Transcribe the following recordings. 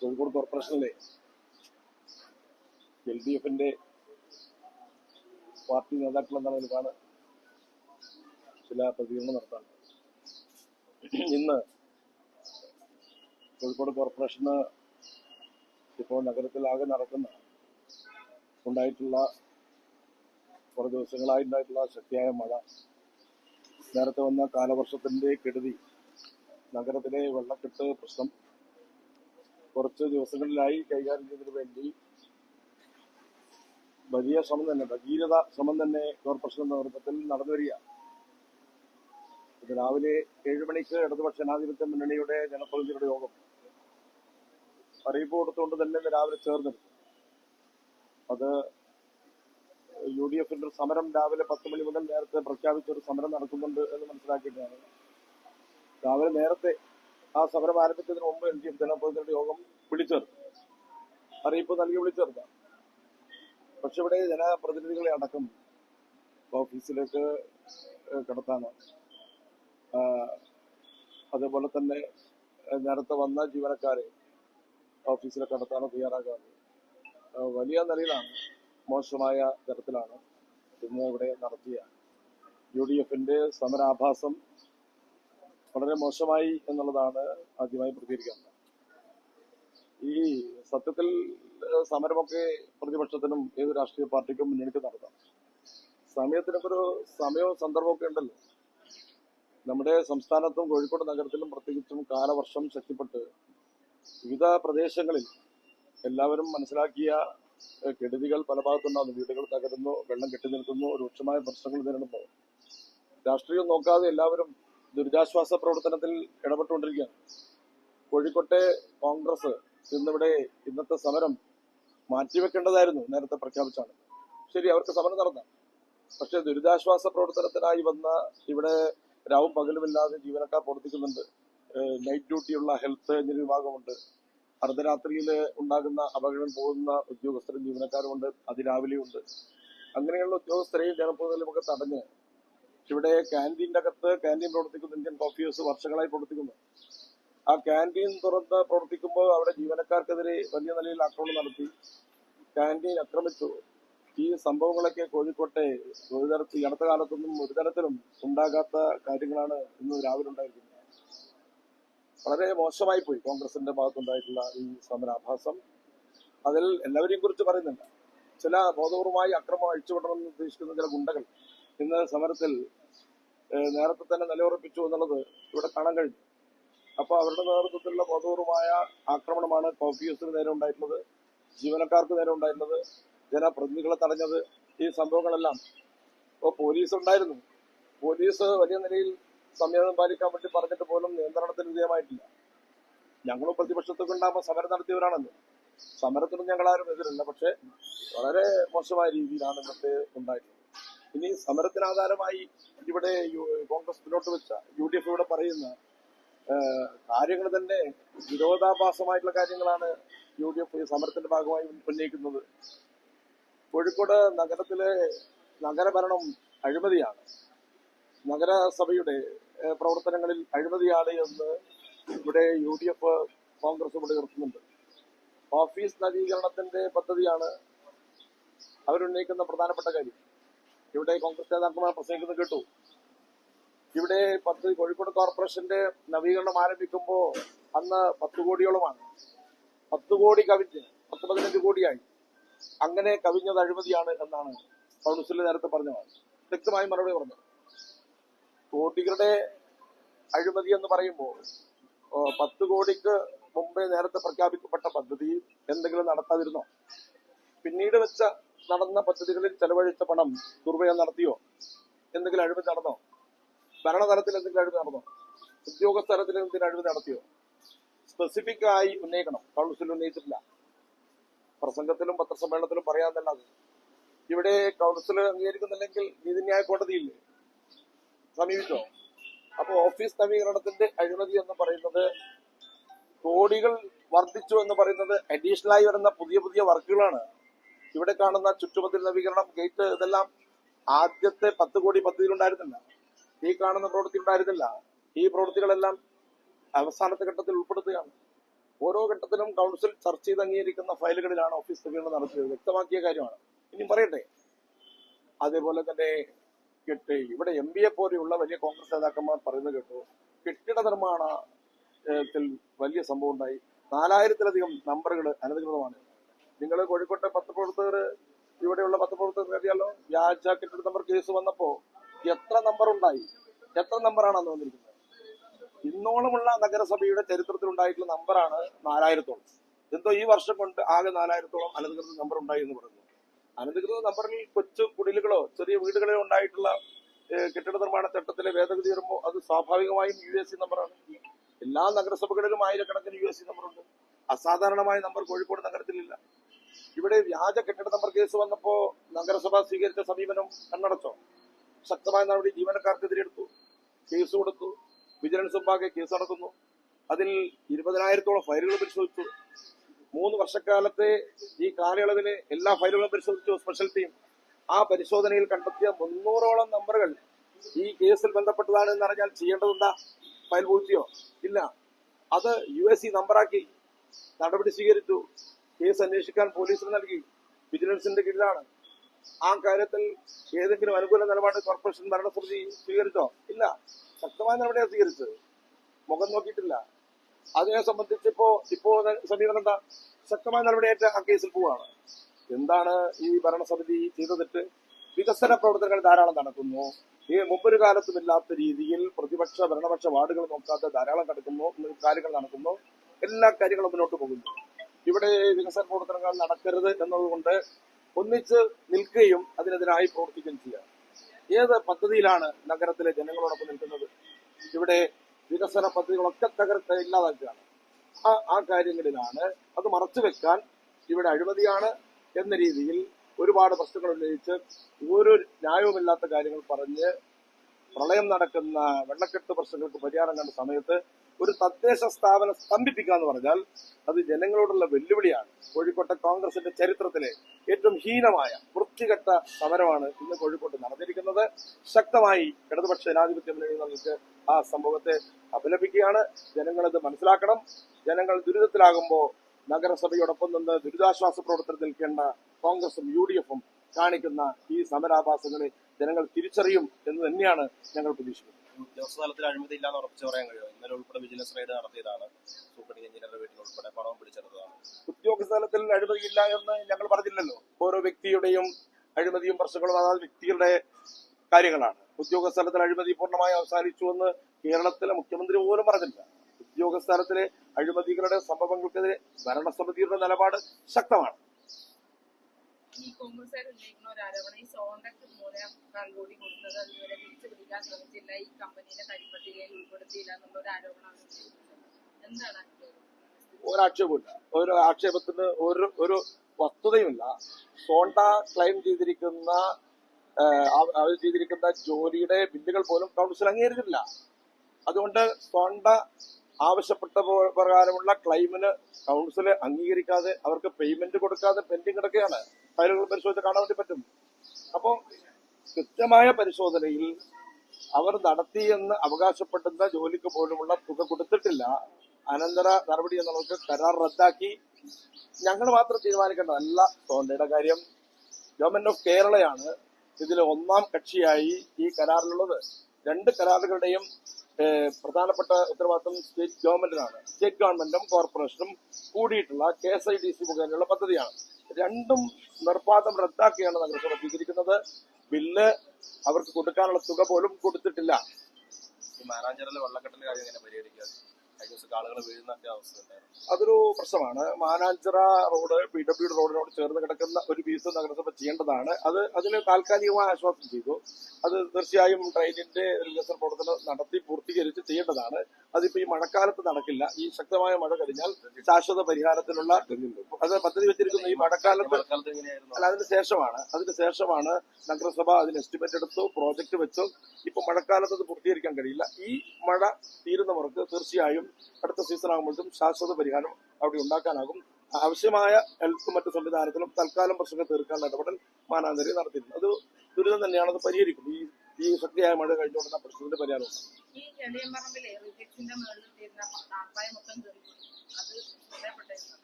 കോഴിക്കോട് കോർപ്പറേഷനിലെ L D എഫിന്റെ party നേതാക്കൾ എന്ന നിലപാട് ചില പ്രതികരണം നടത്താൻ ഇന്ന് കോഴിക്കോട് കോർപ്പറേഷന് ഇപ്പോൾ നഗരത്തിലാകെ നടക്കുന്ന ഉണ്ടായിട്ടുള്ള കുറേ ദിവസങ്ങളായി ഉണ്ടായിട്ടുള്ള ശക്തിയായ മഴ നേരത്തെ വന്ന കാലവർഷത്തിന്റെ കെടുതി നഗരത്തിലെ വെള്ളക്കെട്ട് പ്രശ്നം കുറച്ച് ദിവസങ്ങളിലായി കൈകാര്യം ചെയ്തതിനു വേണ്ടി വലിയ ശ്രമം തന്നെ ഭഗീരഥ ശ്രമം തന്നെ കോർപ്പറേഷൻ നേതൃത്വത്തിൽ നടന്നു വരിക ഇത് രാവിലെ ഏഴ് മണിക്ക് ഇടതുപക്ഷ ജനാധിപത്യ മുന്നണിയുടെ ജനപ്രതിനിധികളുടെ യോഗം. അറിയിപ്പ് കൊടുത്തുകൊണ്ട് തന്നെ ഇന്ന് രാവിലെ ചേർന്നെടുത്തു. അത് യു ഡി എഫിന്റെ സമരം രാവിലെ പത്ത് മണി മുതൽ നേരത്തെ പ്രഖ്യാപിച്ച ഒരു സമരം നടക്കുന്നുണ്ട് എന്ന് മനസ്സിലാക്കിയിട്ടാണ്. രാവിലെ നേരത്തെ ആ സമരം ആരംഭിച്ചതിന് മുമ്പ് എൽ ഡി എഫ് ജനപ്രതിനിധിയുടെ യോഗം വിളിച്ചേർത്തു അറിയിപ്പ് നൽകി വിളിച്ചേർത്താം പക്ഷെ ഇവിടെ ജനപ്രതിനിധികളെ അടക്കം ഓഫീസിലേക്ക് കടത്താണ്. അതേപോലെ തന്നെ നേരത്തെ വന്ന ജീവനക്കാരെ ഓഫീസിലെ കടത്താണ് തയ്യാറാകാതെ ആഹ് വലിയ നിലയിലാണ് മോശമായ തരത്തിലാണ്. ഇന്ന് ഇവിടെ നടത്തിയ യു ഡി എഫിന്റെ സമരാഭാസം വളരെ മോശമായി എന്നുള്ളതാണ് ആദ്യമായി പ്രതികരിക്കുന്നത് ഈ സത്യത്തിൽ സമരമൊക്കെ പ്രതിപക്ഷത്തിനും ഏത് രാഷ്ട്രീയ പാർട്ടിക്കും മുന്നണിക്ക് നടത്താം. സമയത്തിനൊക്കെ ഒരു സമയവും സന്ദർഭമൊക്കെ ഉണ്ടല്ലോ. നമ്മുടെ സംസ്ഥാനത്തും കോഴിക്കോട് നഗരത്തിലും പ്രത്യേകിച്ചും കാലവർഷം ശക്തിപ്പെട്ട് വിവിധ പ്രദേശങ്ങളിൽ എല്ലാവരും മനസ്സിലാക്കിയ കെടുതികൾ പല ഭാഗത്തുണ്ടാകുന്നു വീടുകൾ തകരുന്നു വെള്ളം കെട്ടി നിൽക്കുന്നു രൂക്ഷമായ പ്രശ്നങ്ങൾ നേരിടുന്നു. രാഷ്ട്രീയം നോക്കാതെ എല്ലാവരും ദുരിതാശ്വാസ പ്രവർത്തനത്തിൽ ഇടപെട്ടുകൊണ്ടിരിക്കുകയാണ്. കോഴിക്കോട്ടെ കോൺഗ്രസ് ഇന്നിവിടെ ഇന്നത്തെ സമരം മാറ്റിവെക്കേണ്ടതായിരുന്നു നേരത്തെ പ്രഖ്യാപിച്ചാണ്. ശരി അവർക്ക് സമരം നടന്ന. പക്ഷെ ദുരിതാശ്വാസ പ്രവർത്തനത്തിനായി വന്ന ഇവിടെ രാവും പകലുമില്ലാതെ ജീവനക്കാർ പ്രവർത്തിക്കുന്നുണ്ട്. നൈറ്റ് ഡ്യൂട്ടിയുള്ള ഹെൽത്ത് എന്നൊരു വിഭാഗമുണ്ട്. അർദ്ധരാത്രിയിൽ ഉണ്ടാകുന്ന അപകടം പോകുന്ന ഉദ്യോഗസ്ഥരും ജീവനക്കാരുമുണ്ട്. അതിരാവിലെയുണ്ട്. അങ്ങനെയുള്ള ഉദ്യോഗസ്ഥരെയും ജനപ്രതിനിധികളുമൊക്കെ തടഞ്ഞ് ഇവിടെ ക്യാന്റീന്റെ അകത്ത് ക്യാന്റീൻ പ്രവർത്തിക്കുന്ന ഇന്ത്യൻ കോഫീസ് വർഷങ്ങളായി പ്രവർത്തിക്കുന്നു. ആ ക്യാന്റീൻ തുറന്ന് പ്രവർത്തിക്കുമ്പോൾ അവിടെ ജീവനക്കാർക്കെതിരെ വലിയ നിലയിൽ ആക്രമണം നടത്തി. ക്യാന്റീൻ ആക്രമിച്ചു. ഈ സംഭവങ്ങളൊക്കെ കോഴിക്കോട്ടെ ഒരു തരത്തിൽ അടുത്ത കാലത്തൊന്നും ഒരു തരത്തിലും ഉണ്ടാകാത്ത കാര്യങ്ങളാണ് ഇന്ന് രാവിലെ ഉണ്ടായിരിക്കുന്നത്. വളരെ മോശമായി പോയി കോൺഗ്രസിന്റെ ഭാഗത്തുണ്ടായിട്ടുള്ള ഈ സമരാഭാസം. അതിൽ എല്ലാവരെയും കുറിച്ച് പറയുന്നില്ല ചില ബോധപൂർവമായി അക്രമം അഴിച്ചുവിടണമെന്ന് ഉദ്ദേശിക്കുന്ന ചില ഗുണ്ടകൾ ഇന്ന് സമരത്തിൽ നേരത്തെ തന്നെ നിലയുറപ്പിച്ചു എന്നുള്ളത് ഇവിടെ കാണാൻ കഴിഞ്ഞു. അപ്പോൾ അവരുടെ നേതൃത്വത്തിലുള്ള ബോധപൂർവമായ ആക്രമണമാണ് കോഫി ഹൗസിന് നേരെ ഉണ്ടായിട്ടുള്ളത് ജീവനക്കാർക്ക് നേരെ ഉണ്ടായിട്ടുള്ളത് ജനപ്രതിനിധികളെ തടഞ്ഞത് ഈ സംഭവങ്ങളെല്ലാം. ഇപ്പോൾ പോലീസ് ഉണ്ടായിരുന്നു. പോലീസ് വലിയ നിലയിൽ സംയമനം പാലിക്കാൻ വേണ്ടി പറഞ്ഞിട്ട് പോലും നിയന്ത്രണത്തിന് വിധേയമായിട്ടില്ല. ഞങ്ങളും പ്രതിപക്ഷത്തൊക്കെ ഉണ്ടാകുമ്പോൾ സമരം നടത്തിയവരാണല്ലോ. സമരത്തിനും ഞങ്ങൾ ആരും എതിരല്ല പക്ഷെ വളരെ മോശമായ രീതിയിലാണ് ഇന്നത്തെ ഉണ്ടായിട്ടുള്ളത്. ഇനി സമരത്തിനാധാരമായി ഇവിടെ കോൺഗ്രസ് മുന്നോട്ട് വെച്ച യു ഡി എഫ് ഇവിടെ പറയുന്ന കാര്യങ്ങൾ തന്നെ വിരോധാഭാസമായിട്ടുള്ള കാര്യങ്ങളാണ് യു ഡി എഫ് സമരത്തിന്റെ ഭാഗമായി ഉന്നയിക്കുന്നത്. കോഴിക്കോട് നഗരത്തിലെ നഗരഭരണം അഴിമതിയാണ്. നഗരസഭയുടെ പ്രവർത്തനങ്ങളിൽ അഴിമതിയാണ് എന്ന് ഇവിടെ യു ഡി എഫ് കോൺഗ്രസ് ഇവിടെ ഉയർത്തുന്നുണ്ട്. ഓഫീസ് നവീകരണത്തിന്റെ പദ്ധതിയാണ് അവരുന്നയിക്കുന്ന പ്രധാനപ്പെട്ട കാര്യം. ഇവിടെ കോൺഗ്രസ് നേതാക്കന്മാർ പ്രസംഗിക്കുന്നത് കേട്ടു. ഇവിടെ പത്ത് കോഴിക്കോട് കോർപ്പറേഷന്റെ നവീകരണം ആരംഭിക്കുമ്പോൾ അന്ന് പത്ത് കോടിയോളമാണ്. പത്ത് കോടി കവിഞ്ഞ് പത്ത് പതിനഞ്ച് കോടിയായി. അങ്ങനെ കവിഞ്ഞത് അഴിമതിയാണ് എന്നാണ് കൗൺസിൽ നേരത്തെ പറഞ്ഞത് വ്യക്തമായി മറുപടി പറഞ്ഞത് കോടികളുടെ അഴിമതി എന്ന് പറയുമ്പോൾ പത്ത് കോടിക്ക് മുമ്പേ നേരത്തെ പ്രഖ്യാപിക്കപ്പെട്ട പദ്ധതി എന്തെങ്കിലും നടത്താതിരുന്നോ? പിന്നീട് വെച്ച നടന്ന പദ്ധതികളിൽ ചെലവഴിച്ച പണം ദുർവ്യയം നടത്തിയോ? എന്തെങ്കിലും അഴിവ് നടന്നോ? ഭരണതലത്തിൽ എന്തെങ്കിലും അഴിവ് നടന്നോ? ഉദ്യോഗസ്ഥലത്തിൽ എന്തെങ്കിലും അഴിവ് നടത്തിയോ? സ്പെസിഫിക് ആയി ഉന്നയിക്കണം. കൗൺസിൽ ഉന്നയിച്ചിട്ടില്ല. പ്രസംഗത്തിലും പത്രസമ്മേളനത്തിലും പറയാന്നല്ലാതെ ഇവിടെ കൗൺസിൽ അംഗീകരിക്കുന്നില്ലെങ്കിൽ നീതിന്യായ കോടതിയില്ലേ? സമീപിച്ചോ? അപ്പൊ ഓഫീസ് നവീകരണത്തിന്റെ അഴിമതി എന്ന് പറയുന്നത് കോടികൾ വർദ്ധിച്ചു എന്ന് പറയുന്നത് അഡീഷണൽ ആയി വരുന്ന പുതിയ പുതിയ വർക്കുകളാണ്. ഇവിടെ കാണുന്ന ചുറ്റുമതിൽ നവീകരണം ഗേറ്റ് ഇതെല്ലാം ആദ്യത്തെ പത്ത് കോടി പദ്ധതിയിൽ ഉണ്ടായിരുന്നില്ല ഈ കാണുന്ന പ്രവൃത്തി ഉണ്ടായിരുന്നില്ല. ഈ പ്രവൃത്തികളെല്ലാം അവസാനത്തെ ഘട്ടത്തിൽ ഉൾപ്പെടുത്തുകയാണ്. ഓരോ ഘട്ടത്തിലും കൗൺസിൽ ചർച്ച ചെയ്ത് അംഗീകരിക്കുന്ന ഫയലുകളിലാണ് ഓഫീസ് സമീപനം നടത്തിയത്. വ്യക്തമാക്കിയ കാര്യമാണ്. ഇനി പറയട്ടെ. അതേപോലെ തന്നെ കെട്ടി ഇവിടെ എം ബി എ പോലെയുള്ള വലിയ കോൺഗ്രസ് നേതാക്കന്മാർ പറയുന്നത് കേട്ടു. കെട്ടിട നിർമ്മാണത്തിൽ വലിയ സംഭവം ഉണ്ടായി. നാലായിരത്തിലധികം നമ്പറുകൾ അനധികൃതമാണ്. നിങ്ങൾ കോഴിക്കോട്ടെ പത്രപ്രവർത്തകർ ഇവിടെയുള്ള പത്രപ്രവർത്തകർക്ക് അറിയാലോ? വ്യാജ കെട്ടിട നമ്പർ കേസ് വന്നപ്പോ എത്ര നമ്പർ ഉണ്ടായി? എത്ര നമ്പറാണ് വന്നിരിക്കുന്നത്? ഇന്നോളമുള്ള നഗരസഭയുടെ ചരിത്രത്തിൽ ഉണ്ടായിട്ടുള്ള നമ്പറാണ് നാലായിരത്തോളം. എന്തോ ഈ വർഷം കൊണ്ട് ആകെ നാലായിരത്തോളം അനധികൃത നമ്പർ ഉണ്ടായി എന്ന് പറയുന്നു. അനധികൃത നമ്പറിൽ കൊച്ചു കുടിലുകളോ ചെറിയ വീടുകളോ ഉണ്ടായിട്ടുള്ള കെട്ടിട നിർമ്മാണ ചട്ടത്തിലെ ഭേദഗതി വരുമ്പോൾ അത് സ്വാഭാവികമായും യു എസ് സി നമ്പറാണ് എല്ലാ നഗരസഭകളിലും ആയിരക്കണക്കിന് യു എസ് സി നമ്പറുണ്ട് അസാധാരണമായ നമ്പർ കോഴിക്കോട് നഗരത്തിലില്ല. ഇവിടെ വ്യാജ കെട്ടിട നമ്പർ കേസ് വന്നപ്പോ നഗരസഭ സ്വീകരിച്ച സമീപനം കണ്ണടച്ചോ? ശക്തമായ നടപടി ജീവനക്കാർക്കെതിരെ എടുത്തു. കേസ് കൊടുത്തു. വിജിലൻസ് മുമ്പാകെ കേസ് നടക്കുന്നു അതിൽ ഇരുപതിനായിരത്തോളം ഫയലുകൾ പരിശോധിച്ചു. മൂന്ന് വർഷക്കാലത്തെ ഈ കാലയളവിലെ എല്ലാ ഫയലുകളും പരിശോധിച്ചു. Special team. ആ പരിശോധനയിൽ കണ്ടെത്തിയ മുന്നൂറോളം നമ്പറുകൾ ഈ കേസിൽ ബന്ധപ്പെട്ടതാണ് എന്ന് അറിഞ്ഞാൽ ചെയ്യേണ്ടതുണ്ടാ? ഫയൽ പൂഴ്ത്തിയോ? ഇല്ല. അത് യു എസ് സി നമ്പറാക്കി നടപടി സ്വീകരിച്ചു. കേസ് അന്വേഷിക്കാൻ പോലീസിന് നൽകി. വിജിലൻസിന്റെ കീഴിലാണ്. ആ കാര്യത്തിൽ ഏതെങ്കിലും അനുകൂല നിലപാട് കോർപ്പറേഷൻ ഭരണസമിതി സ്വീകരിച്ചോ? ഇല്ല. ശക്തമായ നടപടിയാണ് സ്വീകരിച്ചത്. മുഖം നോക്കിയിട്ടില്ല. അതിനെ സംബന്ധിച്ച് ഇപ്പോ ഇപ്പോ സമീപനം എന്താ? ശക്തമായ നടപടിയായിട്ട് ആ കേസിൽ പോവാണ് എന്താണ് ഈ ഭരണസമിതി ചെയ്തതിട്ട് വികസന പ്രവർത്തനങ്ങൾ ധാരാളം നടക്കുന്നു? ഈ മുമ്പൊരു കാലത്തും ഇല്ലാത്ത രീതിയിൽ പ്രതിപക്ഷ ഭരണപക്ഷ വാർഡുകൾ നോക്കാതെ ധാരാളം നടക്കുന്നു കാര്യങ്ങൾ നടക്കുന്നു. എല്ലാ കാര്യങ്ങളും മുന്നോട്ട് പോകുന്നു. ഇവിടെ വികസന പ്രവർത്തനങ്ങൾ നടക്കരുത് എന്നതുകൊണ്ട് ഒന്നിച്ച് നിൽക്കുകയും അതിനെതിരായി പ്രവർത്തിക്കുകയും ചെയ്യുക. ഏത് പദ്ധതിയിലാണ് നഗരത്തിലെ ജനങ്ങളോടൊപ്പം നിൽക്കുന്നത്? ഇവിടെ വികസന പദ്ധതികളൊക്കെ തകർത്ത് ഇല്ലാതാക്കുകയാണ്. ആ ആ കാര്യങ്ങളിലാണ് അത് മറച്ചു വെക്കാൻ ഇവിടെ അഴിമതിയാണ് എന്ന രീതിയിൽ ഒരുപാട് പ്രശ്നങ്ങൾ ഉന്നയിച്ച് ഒരു ന്യായവുമില്ലാത്ത കാര്യങ്ങൾ പറഞ്ഞ് പ്രളയം നടക്കുന്ന വെള്ളക്കെട്ട് പ്രശ്നങ്ങൾക്ക് പരിഹാരം കണ്ട സമയത്ത് ഒരു തദ്ദേശ സ്ഥാപനം സ്തംഭിപ്പിക്കുക എന്ന് പറഞ്ഞാൽ അത് ജനങ്ങളോടുള്ള വെല്ലുവിളിയാണ്. കോഴിക്കോട്ടെ കോൺഗ്രസിന്റെ ചരിത്രത്തിലെ ഏറ്റവും ഹീനമായ വൃത്തികെട്ട സമരമാണ് ഇന്ന് കോഴിക്കോട്ട് നടന്നിരിക്കുന്നത്. ശക്തമായി ഇടതുപക്ഷ ജനാധിപത്യ മുന്നണി നമുക്ക് ആ സംഭവത്തെ അപലപിക്കുകയാണ്. ജനങ്ങളത് മനസ്സിലാക്കണം. ജനങ്ങൾ ദുരിതത്തിലാകുമ്പോൾ നഗരസഭയോടൊപ്പം നിന്ന് ദുരിതാശ്വാസ പ്രവർത്തനത്തിൽ നിൽക്കേണ്ട കോൺഗ്രസും യു ഡി എഫും കാണിക്കുന്ന ഈ സമരാഭാസങ്ങളെ ജനങ്ങൾ തിരിച്ചറിയും എന്ന് തന്നെയാണ് ഞങ്ങൾ പ്രതീക്ഷിക്കുന്നത്. ഉദ്യോഗസ്ഥ തലത്തിൽ അഴിമതി ഇല്ലാന്ന് ഉറപ്പിച്ച് പറയാൻ കഴിയും ഇന്നലെ ഉൾപ്പെടെ വിജിലൻസ് റെയ്ഡ് നടത്തിയതാണ് സൂപ്പർ എഞ്ചിനീയറുടെ വീട്ടിൽ ഉൾപ്പെടെ പണവും പിടിച്ചെടുത്തതാണ്. ഉദ്യോഗസ്ഥ തലത്തിൽ അഴിമതി ഇല്ല എന്ന് ഞങ്ങൾ പറഞ്ഞില്ലല്ലോ. ഓരോ വ്യക്തിയുടെയും അഴിമതിയും പ്രശ്നങ്ങളും അതാത് വ്യക്തികളുടെ കാര്യങ്ങളാണ്. ഉദ്യോഗസ്ഥ തലത്തിൽ അഴിമതി പൂർണമായി അവസാനിച്ചു എന്ന് കേരളത്തിലെ മുഖ്യമന്ത്രി പോലും പറഞ്ഞില്ല. ഉദ്യോഗസ്ഥ തലത്തിലെ അഴിമതികളുടെ സംഭവങ്ങൾക്കെതിരെ ഭരണസമിതിയുടെ നിലപാട് ശക്തമാണ്. ഈ കോൺഗ്രസ്സുകാർ ഉന്നയിക്കുന്ന ഒരു ആരോപണം ഈ സോണ്ടക്ക് മൂലം കൺകൂടി കൊടുത്തത് അതുവരെ തിരിച്ചു പിടിക്കാൻ ശ്രമിച്ചില്ല. ഈ കമ്പനിയുടെ കരിപ്പട്ടികയിൽ ഉൾപ്പെടുത്തിയില്ല എന്നുള്ള ഒരു ഉന്നയിക്കുന്നത് എന്താണ് ഒരു ഒരാക്ഷേപമില്ല ഒരു ആക്ഷേപത്തിന് ഒരു ഒരു വസ്തുതയുമില്ല. സോണ്ട ക്ലെയിം ചെയ്തിരിക്കുന്ന അവർ ചെയ്തിരിക്കുന്ന ജോലിയുടെ ബില്ലുകൾ പോലും കൗൺസിൽ അംഗീകരിച്ചിട്ടില്ല. അതുകൊണ്ട് സോണ്ട ആവശ്യപ്പെട്ട പ്രകാരമുള്ള ക്ലെയിമിന് കൗൺസിൽ അംഗീകരിക്കാതെ അവർക്ക് പേയ്മെന്റ് കൊടുക്കാതെ പെൻഡിങ് കിടക്കുകയാണ്. ഫയലുകൾ പരിശോധിച്ച് കാണാൻ വേണ്ടി പറ്റും. അപ്പോൾ കൃത്യമായ പരിശോധനയിൽ അവർ നടത്തിയെന്ന് അവകാശപ്പെടുന്ന ജോലിക്ക് പോലുമുള്ള തുക കൊടുത്തിട്ടില്ല. അനന്തര നടപടി എന്നുള്ളത് കരാർ റദ്ദാക്കി. ഞങ്ങൾ മാത്രം തീരുമാനിക്കേണ്ടതല്ല തോണ്ടയുടെ കാര്യം. ഗവൺമെന്റ് ഓഫ് കേരളയാണ് ഇതിൽ ഒന്നാം കക്ഷിയായി ഈ കരാറിലുള്ളത്. രണ്ട് കരാറുകളുടെയും പ്രധാനപ്പെട്ട ഉത്തരവാദിത്വം സ്റ്റേറ്റ് ഗവൺമെന്റിനാണ്. സ്റ്റേറ്റ് ഗവൺമെന്റും കോർപ്പറേഷനും കൂടിയിട്ടുള്ള K S I D C മുഖേനയുള്ള പദ്ധതിയാണ്. രണ്ടും നിർബാധം റദ്ദാക്കിയാണ് നഗരസഭ സ്വീകരിക്കുന്നത്. ബില്ല് അവർക്ക് കൊടുക്കാനുള്ള തുക പോലും കൊടുത്തിട്ടില്ല. മാനാഞ്ചറിലെ വെള്ളക്കെട്ടിന്റെ കാര്യം എങ്ങനെ പരിഹരിക്കുക വീഴുന്ന ഒക്കെ അവസ്ഥ ഉണ്ടായിരുന്നു. അതൊരു പ്രശ്നമാണ്. മാനാഞ്ചിറ റോഡ് പി ഡബ്ല്യു റോഡിനോട് ചേർന്ന് കിടക്കുന്ന ഒരു പീസ് നഗരസഭ ചെയ്യേണ്ടതാണ്. അത് അതിന് താൽക്കാലികമായ ആശ്വാസം ചെയ്തു. അത് തീർച്ചയായും ട്രെയിനിന്റെ ഒരു വികസന പ്രവർത്തനം നടത്തി പൂർത്തീകരിച്ച് ചെയ്യേണ്ടതാണ്. അതിപ്പോ ഈ മഴക്കാലത്ത് നടക്കില്ല. ഈ ശക്തമായ മഴ കഴിഞ്ഞാൽ ശാശ്വത പരിഹാരത്തിനുള്ള അത് പദ്ധതി വെച്ചിരിക്കുന്ന ഈ മഴക്കാലത്ത് അല്ല അതിന് ശേഷമാണ്. അതിന് ശേഷമാണ് നഗരസഭ അതിന് എസ്റ്റിമേറ്റ് എടുത്തു പ്രോജക്റ്റ് വെച്ചു. ഇപ്പൊ മഴക്കാലത്ത് അത് പൂർത്തീകരിക്കാൻ കഴിയില്ല. ഈ മഴ തീരുന്നവർക്ക് തീർച്ചയായും അടുത്ത സീസൺ ആകുമ്പോഴത്തും ശാശ്വത പരിഹാരം അവിടെ ഉണ്ടാക്കാനാകും. ആവശ്യമായ ഹെൽത്ത് മറ്റു സംവിധാനത്തിലും തൽക്കാലം പ്രശ്നങ്ങൾ തീർക്കാനുള്ള ഇടപെടൽ മാനാന്തരി നടത്തിയിരുന്നു അത് ദുരിതം തന്നെയാണ് അത് പരിഹരിക്കും. ഈ ഈ ശക്തിയായ മഴ കഴിഞ്ഞുകൊണ്ടുള്ള പ്രശ്നത്തിന്റെ പരിഹാരം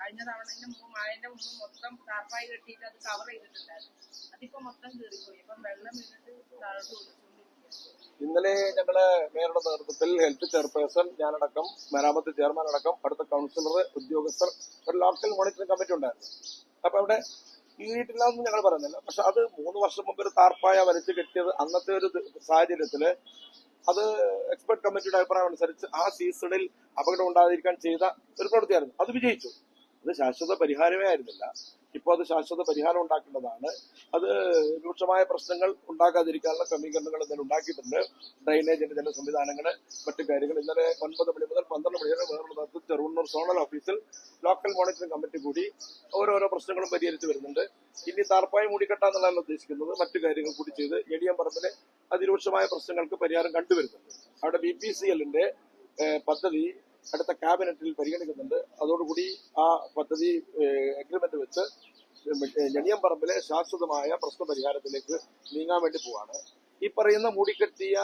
കഴിഞ്ഞ തവണ മൊത്തം ടാർപ്പായി കെട്ടിയിട്ട് കവർ ചെയ്തിട്ടുണ്ടായിരുന്നു. അതിപ്പോ മൊത്തം കീറിപ്പോയി ഇപ്പം വെള്ളം വീണിട്ട് താഴോട്ട് ഒളിച്ചുകൊണ്ടിരിക്കുകയാണ് ഇന്നലെ ഞങ്ങൾ മേയറുടെ നേതൃത്വത്തിൽ ഹെൽത്ത് ചെയർപേഴ്സൺ ഞാനടക്കം മരാമത്ത് ചെയർമാൻ അടക്കം അടുത്ത കൗൺസിലർ ഉദ്യോഗസ്ഥർ ഒരു ലോക്കൽ മോണിറ്ററിംഗ് കമ്മിറ്റി ഉണ്ടായിരുന്നു. അപ്പൊ അവിടെ കീറിയിട്ടില്ല എന്ന് ഞങ്ങൾ പറയുന്നില്ല. പക്ഷെ അത് മൂന്ന് വർഷം മുമ്പ് ഒരു താർപ്പായ വലിച്ചു കെട്ടിയത് അന്നത്തെ ഒരു സാഹചര്യത്തിൽ അത് എക്സ്പെർട്ട് കമ്മിറ്റിയുടെ അഭിപ്രായം അനുസരിച്ച് ആ സീസണിൽ അപകടം ഉണ്ടാകാതിരിക്കാൻ ചെയ്ത ഒരു പ്രവൃത്തിയായിരുന്നു. അത് വിജയിച്ചു. അത് ശാശ്വത പരിഹാരമേ ആയിരുന്നില്ല. ഇപ്പോൾ അത് ശാശ്വത പരിഹാരം ഉണ്ടാക്കേണ്ടതാണ്. അത് രൂക്ഷമായ പ്രശ്നങ്ങൾ ഉണ്ടാക്കാതിരിക്കാനുള്ള ക്രമീകരണങ്ങൾ ഇന്നലെ ഉണ്ടാക്കിയിട്ടുണ്ട്. ഡ്രൈനേജിന്റെ ചില സംവിധാനങ്ങൾ മറ്റു കാര്യങ്ങൾ. ഇന്നലെ ഒൻപത് മണി മുതൽ പന്ത്രണ്ട് മണി വരെ വേറൊരു നേതൃത്വം ചെറുവണ്ണൂർ സോണൽ ഓഫീസിൽ ലോക്കൽ മോണിറ്ററിംഗ് കമ്മിറ്റി കൂടി ഓരോരോ പ്രശ്നങ്ങളും പരിഹരിച്ചു വരുന്നുണ്ട്. ഇനി താർപ്പായി മൂടിക്കെട്ടാന്നുള്ളതാണ് ഉദ്ദേശിക്കുന്നത്. മറ്റു കാര്യങ്ങൾ കൂടി ചെയ്ത് എടിയം പറമ്പിലെ അതിരൂക്ഷമായ പ്രശ്നങ്ങൾക്ക് പരിഹാരം കണ്ടുവരുന്നുണ്ട്. അവിടെ ബി പി സി എല്ലിന്റെ പദ്ധതി അടുത്ത ക്യാബിനറ്റിൽ പരിഗണിക്കുന്നുണ്ട്. അതോടുകൂടി ആ പദ്ധതി എഗ്രിമെന്റ് വെച്ച് ഞണിയമ്പറമ്പിലെ ശാശ്വതമായ പ്രശ്ന പരിഹാരത്തിലേക്ക് നീങ്ങാൻ വേണ്ടി പോവാണ്. ഈ പറയുന്ന മൂടിക്കെട്ടിയ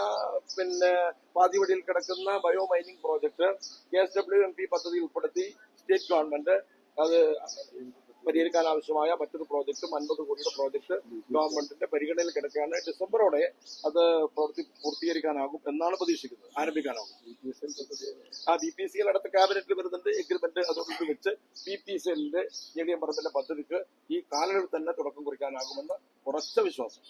പിന്നെ പാതിവടിയിൽ കിടക്കുന്ന bio mining project K S W M P പദ്ധതി ഉൾപ്പെടുത്തി സ്റ്റേറ്റ് ഗവൺമെന്റ് അത് പരിഹരിക്കാൻ ആവശ്യമായ മറ്റൊരു പ്രോജക്റ്റും അൻപത് കോടിയുടെ പ്രോജക്ട് ഗവൺമെന്റിന്റെ പരിഗണനയിൽ കിടക്കുകയാണ്. ഡിസംബറോടെ അത് പ്രവൃത്തി പൂർത്തീകരിക്കാനാകും എന്നാണ് പ്രതീക്ഷിക്കുന്നത്. ആരംഭിക്കാനാകും. ആ ബി പി സി എൽ അടുത്ത ക്യാബിനറ്റിൽ വരുന്നുണ്ട്. എഗ്രിമെന്റ് അതോടൊപ്പം വെച്ച് ബി പി സി എല്ലിന്റെ ഞെടിയമ്പറത്തിന്റെ പദ്ധതിക്ക് ഈ കാലയളവിൽ തന്നെ തുടക്കം കുറിക്കാനാകുമെന്ന് ഉറച്ച വിശ്വാസം.